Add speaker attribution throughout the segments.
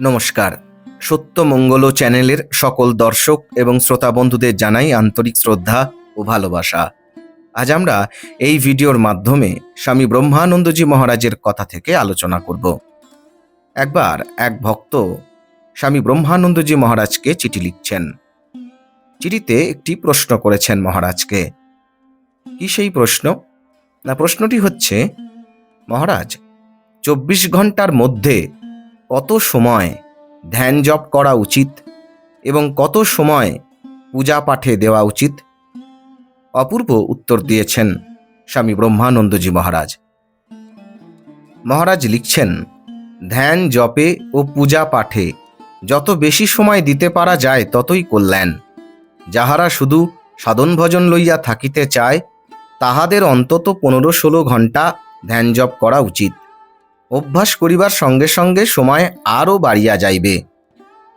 Speaker 1: নমস্কার। সত্যমঙ্গল চ্যানেলের সকল দর্শক এবং শ্রোতা বন্ধুদের জানাই আন্তরিক শ্রদ্ধা ও ভালোবাসা। আজ আমরা এই ভিডিওর মাধ্যমে স্বামী ব্রহ্মানন্দজি মহারাজের কথা থেকে আলোচনা করব। একবার এক ভক্ত স্বামী ব্রহ্মানন্দজি মহারাজকে চিঠি লিখছেন। চিঠিতে একটি প্রশ্ন করেছেন মহারাজকে। কি সেই প্রশ্ন? না, প্রশ্নটি হচ্ছে, মহারাজ, চব্বিশ ঘণ্টার মধ্যে কত সময় ধ্যান জপ করা উচিত এবং কত সময় পূজা পাঠে দেওয়া উচিত? অপূর্ব উত্তর দিয়েছেন স্বামী ব্রহ্মানন্দজি মহারাজ। মহারাজ লিখছেন, ধ্যান, জপে ও পূজা পাঠে যত বেশি সময় দিতে পারা যায় ততই কল্যাণ। যাহারা শুধু সাধন ভজন লইয়া থাকিতে চায়, তাহাদের অন্তত পনেরো ষোলো ঘণ্টা ধ্যান জপ করা উচিত। অভ্যাস করিবার সঙ্গে সঙ্গে সময় আরও বাড়িয়া যাইবে।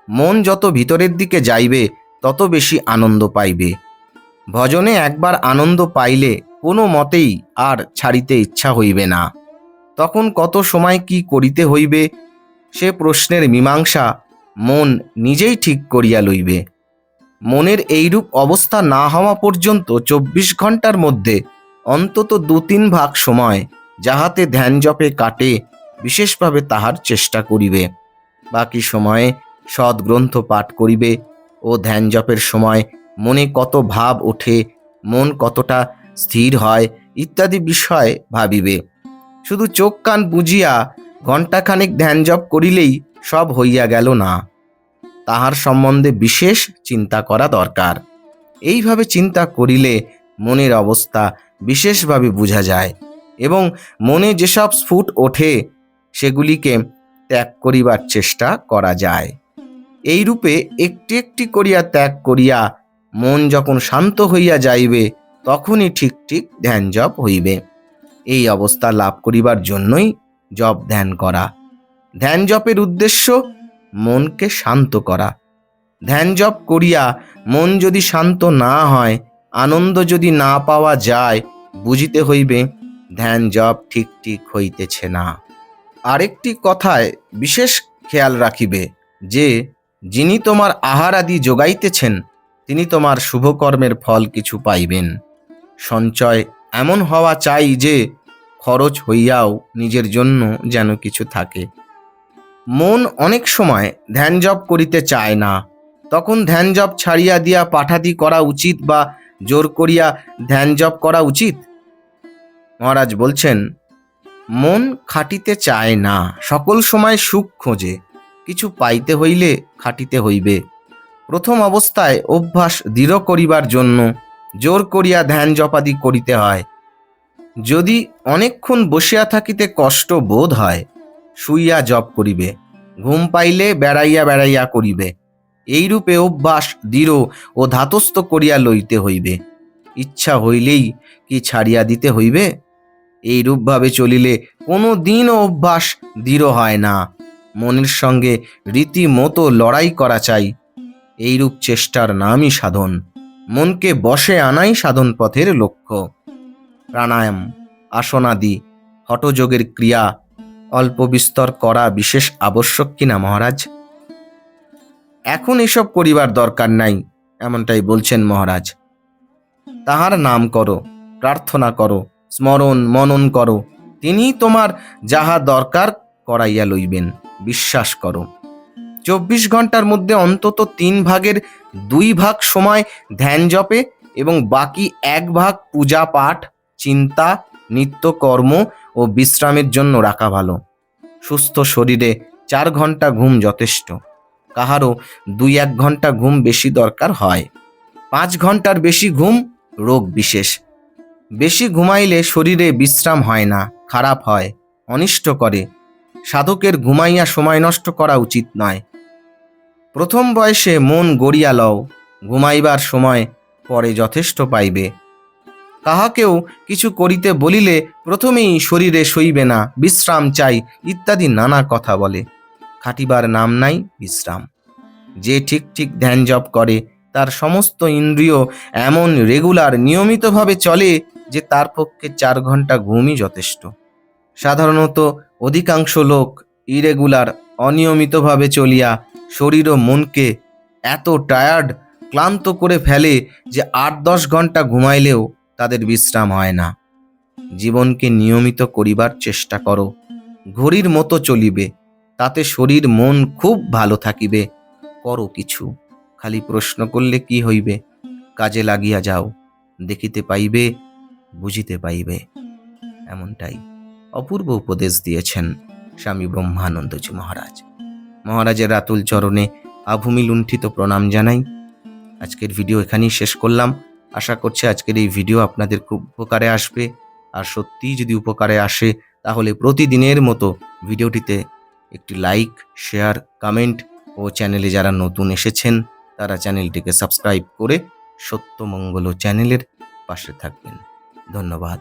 Speaker 1: মন যত ভিতরের দিকে যাইবে, তত বেশি আনন্দ পাইবে। ভজনে একবার আনন্দ পাইলে কোনো মতেই আর ছাড়িতে ইচ্ছা হইবে না। তখন কত সময় কি করিতে হইবে, সে প্রশ্নের মীমাংসা মন নিজেই ঠিক করিয়া লইবে। মনের এইরূপ অবস্থা না হওয়া পর্যন্ত চব্বিশ ঘণ্টার মধ্যে অন্তত দু তিন ভাগ সময় যাহাতে ধ্যান জপে কাটে বিশেষভাবে তাহার চেষ্টা করিবে। বাকি সময়ে সদ্গ্রন্থ পাঠ করিবে ও ধ্যান জপের সময় মনে কত ভাব ওঠে, মন কতটা স্থির হয় ইত্যাদি বিষয় ভাবিবে। শুধু চোখ কান বুঝিয়া ঘণ্টাখানেক ধ্যান জপ করিলেই সব হইয়া গেল না। তাহার সম্বন্ধে বিশেষ চিন্তা করা দরকার। এইভাবে চিন্তা করিলে মনের অবস্থা বিশেষভাবে বোঝা যায় এবং মনে যেসব স্ফুট ওঠে সেগুলিকে ত্যাগ করিবার চেষ্টা করা যায়। এইরূপে একটি একটি করিয়া ত্যাগ করিয়া মন যখন শান্ত হইয়া যাইবে, তখনই ঠিক ঠিক ধ্যান জপ হইবে। এই অবস্থা লাভ করিবার জন্যই জপ ধ্যান করা। ধ্যান জপের উদ্দেশ্য মনকে শান্ত করা। ধ্যান জপ করিয়া মন যদি শান্ত না হয়, আনন্দ যদি না পাওয়া যায়, বুঝিতে হইবে ধ্যান জপ ঠিক ঠিক হইতেছে না। আরেকটি কথায় বিশেষ খেয়াল রাখিবে যে, যিনি তোমার আহার আদি যোগাইতেছেন, তিনি তোমার শুভকর্মের ফল কিছু পাইবেন। সঞ্চয় এমন হওয়া চাই যে, খরচ হইয়াও নিজের জন্য যেন কিছু থাকে। মন অনেক সময় ধ্যান জপ করিতে চায় না, তখন ধ্যান জপ ছাড়িয়া দিয়া পাঠাদি করা উচিত বা জোর করিয়া ধ্যান জপ করা উচিত? মহারাজ বলছেন মন খাটিতে চায় না, সকল সময় সুখ খোঁজে। কিছু পাইতে হইলে খাটিতে হইবে। প্রথম অবস্থায় অভ্যাস দৃঢ় করিবার জন্য জোর করিয়া ধ্যান জপাদি করিতে হয়। যদি অনেকক্ষণ বসিয়া থাকিতে কষ্ট বোধ হয়, শুইয়া জপ করিবে, ঘুম পাইলে বেড়াইয়া বেড়াইয়া করিবে। এইরূপে অভ্যাস দৃঢ় ও ধাতস্থ করিয়া লইতে হইবে। ইচ্ছা হইলেই কি ছাড়িয়া দিতে হইবে? এইরূপভাবে চলিলে কোনো দিনও অভ্যাস দৃঢ় হয় না। মনের সঙ্গে রীতিমতো লড়াই করা চাই। এইরূপ চেষ্টার নামই সাধন। মনকে বসে আনাই সাধন পথের লক্ষ্য। প্রাণায়াম, আসনাদি, হঠযোগের ক্রিয়া, অল্প বিস্তর করা বিশেষ আবশ্যক কিনা মহারাজ? এখন এসব করিবার দরকার নাই, এমনটাই বলছেন মহারাজ। তাহার নাম করো, প্রার্থনা করো স্মরণ মনন করো। তিনি তোমার যাহা দরকার করাইয়া লইবেন, বিশ্বাস করো। চব্বিশ ঘণ্টার মধ্যে অন্তত তিন ভাগের দুই ভাগ সময় ধ্যান জপে এবং বাকি এক ভাগ পূজা পাঠ, চিন্তা, নিত্যকর্ম ও বিশ্রামের জন্য রাখা ভালো। সুস্থ শরীরে চার ঘণ্টা ঘুম যথেষ্ট। কাহারও দুই এক ঘণ্টা ঘুম বেশি দরকার হয়। পাঁচ ঘণ্টার বেশি ঘুম রোগ বিশেষ। বেশি ঘুমাইলে শরীরে বিশ্রাম হয় না, খারাপ হয়, অনিষ্ট করে। সাধকের ঘুমাইয়া সময় নষ্ট করা উচিত নয়। প্রথম বয়সে মন গড়িয়া লও, ঘুমাইবার সময় পরে যথেষ্ট পাইবে। কাহাকেও কিছু করিতে বলিলে প্রথমেই শরীরে সইবে না, বিশ্রাম চাই, ইত্যাদি নানা কথা বলে। খাটিবার নাম নাই, বিশ্রাম। যে ঠিক ঠিক ধ্যান জপ করে, তার সমস্ত ইন্দ্রিয় এমন রেগুলার, নিয়মিতভাবে চলে যে তার পক্ষে চার ঘণ্টা ঘুমই যথেষ্ট। সাধারণত অধিকাংশ লোক ইরেগুলার অনিয়মিতভাবে চলিয়া শরীর ও মনকে এত টায়ার্ড, ক্লান্ত করে ফেলে যে আট দশ ঘণ্টা ঘুমাইলেও তাদের বিশ্রাম হয় না। জীবনকে নিয়মিত করিবার চেষ্টা করো। ঘড়ির মতো চলিবে, তাতে শরীর, মন খুব ভালো থাকিবে। করো কিছু, খালি প্রশ্ন করলে কি হইবে? কাজে লাগিয়া যাও, দেখিতে পাইবে বুঝিতে পাইবে। এমনটাই অপূর্ব উপদেশ দিয়েছেন স্বামী ব্রহ্মানন্দজি মহারাজ। মহারাজের রাতুল চরণে আভূমি লুণ্ঠিত প্রণাম জানাই। আজকের ভিডিও এখানেই শেষ করলাম। আশা করছি আজকের এই ভিডিও আপনাদের খুব উপকারে আসবে। আর সত্যিই যদি উপকারে আসে, তাহলে প্রতিদিনের মতো ভিডিওটিতে একটি লাইক, শেয়ার, কমেন্ট ও চ্যানেলে যারা নতুন এসেছেন, তারা চ্যানেলটিকে সাবস্ক্রাইব করে সত্যমঙ্গল চ্যানেলের পাশে থাকবেন। ধন্যবাদ।